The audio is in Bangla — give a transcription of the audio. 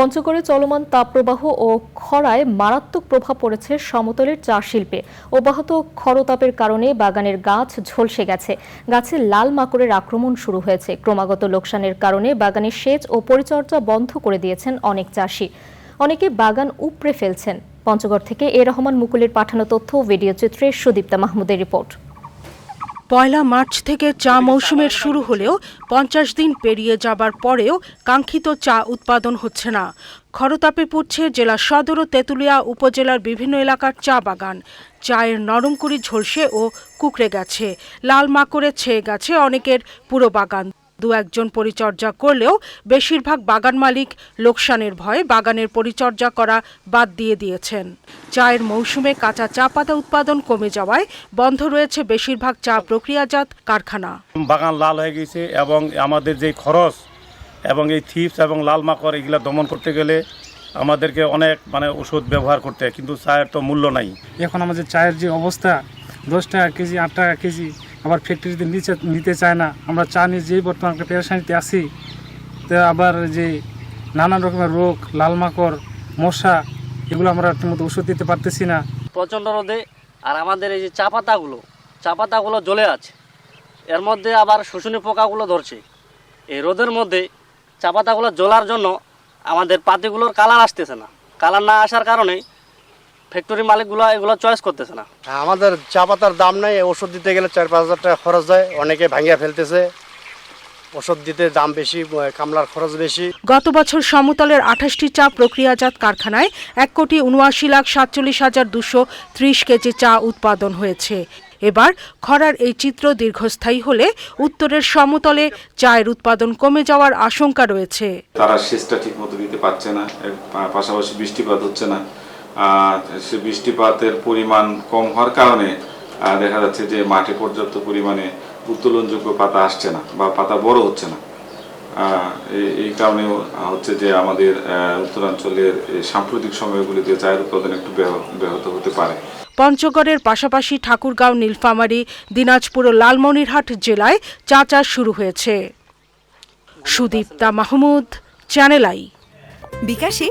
পঞ্চগড়ে চলমান তাপপ্রবাহ ও খরায় মারাত্মক প্রভাব পড়েছে সমতলের চা শিল্পে। অব্যাহত খরতাপের কারণে বাগানের গাছ ঝলসে গেছে। গাছে লাল মাকড়ের আক্রমণ শুরু হয়েছে। ক্রমাগত লোকসানের কারণে বাগানের সেচ ও পরিচর্যা বন্ধ করে দিয়েছেন অনেক চাষি। অনেকে বাগান উপড়ে ফেলছেন। পঞ্চগড় থেকে এ রহমান মুকুলের পাঠানো তথ্য ভিডিও চিত্রে সুদীপ্তা মাহমুদের রিপোর্ট। পয়লা মার্চ থেকে চা মৌসুমের শুরু হলেও পঞ্চাশ দিন পেরিয়ে যাবার পরেও কাঙ্ক্ষিত চা উৎপাদন হচ্ছে না। খরতাপে পুড়ছে জেলা সদর ও তেঁতুলিয়া উপজেলার বিভিন্ন এলাকার চা বাগান। চায়ের নরম ঝলসে ও কুকড়ে গেছে। লাল মাকড়ে ছেয়ে গেছে অনেকের পুরো বাগান। দু একজন পরিচর্যা করলেও বেশিরভাগ বাগান মালিক লোকসানের ভয়ে বাগানের পরিচর্যা করা বাদ দিয়ে দিয়েছেন। চায়ের মৌসুমে কাঁচা চা পাতা উৎপাদন কমে যাওয়ায় বন্ধ রয়েছে বেশিরভাগ চা প্রক্রিয়াজাত কারখানা। বাগান লাল হয়ে গেছে এবং আমাদের যে খরচ এবং এই থিপস এবং লাল মাকড় এগুলো দমন করতে গেলে আমাদেরকে অনেক মানে ওষুধ ব্যবহার করতে হয় কিন্তু চায়ের তো মূল্য নাই। এখন আমাদের চায়ের যে অবস্থা দশ টাকা কেজি আট টাকা কেজি আবার ফ্যাক্টরিতে নিচে নিতে চায় না। আমরা চা নিয়ে যেই বর্তমান একটা পেরেশানিতে আছি, তো আবার যে নানান রকমের রোগ, লাল মাকড়, মশা, এগুলো আমরা ঠিকমতো ওষুধ দিতে পারতেছি না। প্রচণ্ড রোদে আর আমাদের এই যে চা পাতাগুলো চা পাতাগুলো জ্বলে আছে। এর মধ্যে আবার শুশুনি পোকাগুলো ধরছে। এই রোদের মধ্যে চা পাতাগুলো জ্বলার জন্য আমাদের পাতিগুলোর কালার আসতেছে না। কালার না আসার কারণে ফ্যাক্টরি মালিকগুলো এগুলো চয়েস করতেছে না। আমাদের চা পাতার দাম নাই ওষুধ দিতে গেলে চার পাঁচ হাজার টাকা খরচ হয় অনেকে ভাঙিয়া ফেলতেছে। ওষুধ দিতে দাম বেশি কামলার খরচ বেশি। গত বছর সমতলের আঠাশটি চা প্রক্রিয়াজাত কারখানায় এক কোটি উনআশি লাখ সাতচল্লিশ হাজার দুশো ত্রিশ কেজি চা উৎপাদন হয়েছে। এবার খরার এই চিত্র দীর্ঘস্থায়ী হলে উত্তরের সমতলে চায়ের উৎপাদন কমে যাওয়ার আশঙ্কা রয়েছে। তারা সেচটা ঠিক মতো দিতে পারছে না পাশাপাশি বৃষ্টিপাত হচ্ছে না। সে বৃষ্টিপাতের পরিমাণ কম হওয়ার কারণে দেখা যাচ্ছে যে মাঠে পর্যাপ্ত পরিমাণে উত্তোলনযোগ্য পাতা আসছে না বা পাতা বড় হচ্ছে না। এই- এই কারণেও হচ্ছে যে আমাদের উত্তরাঞ্চলের এই সাম্প্রতিক সময়গুলিতে চায়ের উৎপাদন একটু ব্যাহত হতে পারে। পঞ্চগড়ের পাশাপাশি ঠাকুরগাঁও নীলফামারী দিনাজপুর ও লালমনিরহাট জেলায় চা চাষ শুরু হয়েছে। Sudipta Mahmud channel I. বিকাশে